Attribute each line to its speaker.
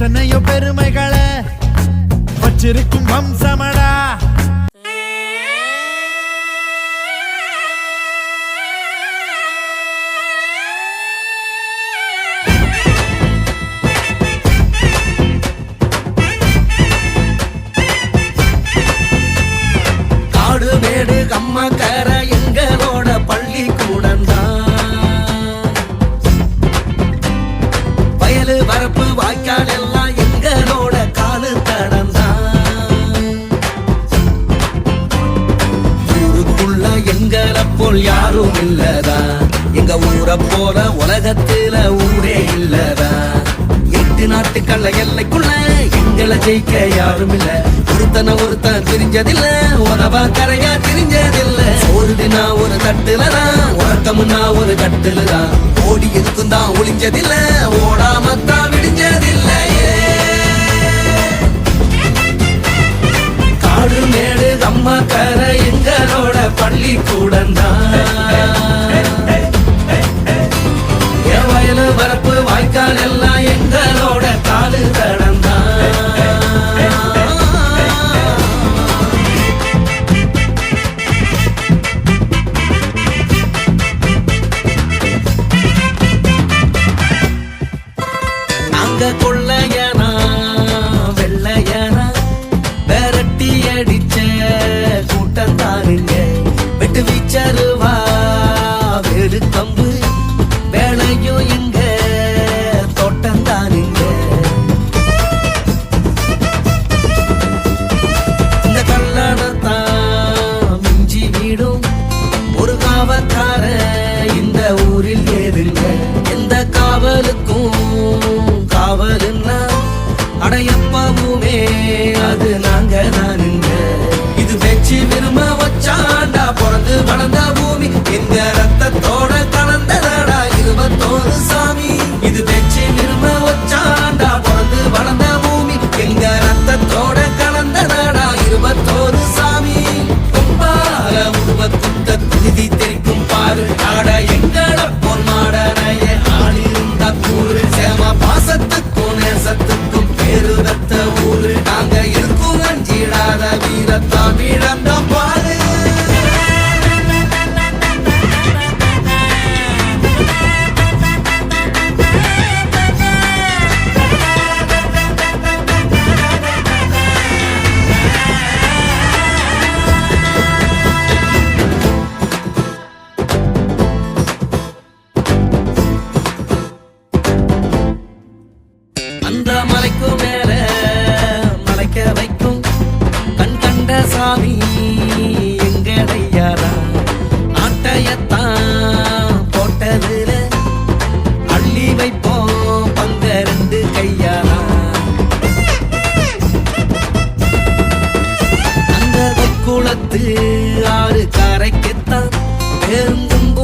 Speaker 1: எத்தனையோ பெருமைகளை வச்சிருக்கும் வம்சமடா.
Speaker 2: ஊருக்குள்ள போல் யாரும் இல்லதா? எங்க ஊரை போல உலகத்துல ஊரே இல்லதா? எட்டு நாட்டுக்கள்ள எல்லைக்குள்ள எங்களை ஜெயிக்க யாரும் இல்ல. ஒருத்தன ஒருத்தன் தெரிஞ்சதில்ல உறவா கரையா தெரிஞ்சதில்ல ஒரு தினா ஒரு தட்டுலதான் உறக்கமுன்னா ஒரு கட்டுலதான். ஓடி இருக்கும் தான் ஒளிஞ்சதில்ல ஓடாம தான் எங்களோட பள்ளி என் வயலு வரப்பு வாய்க்கால் எல்லாம் எங்களோட காலு தடந்தான் நாங்க கொள்ளையனா அடையப்பவுமே அது நாங்க தானுங்க இது வெச்சு விரும்ப வச்சாண்டா பிறந்து வளர்ந்து அந்த மலைக்கு மேல மலைக்க வைக்கும் கண் கண்ட சாமி எங்கடையாரா ஆட்டையத்தான் போட்டதுல அள்ளி வைப்போம் பங்க ரெண்டு கையாரா? அந்த குளத்து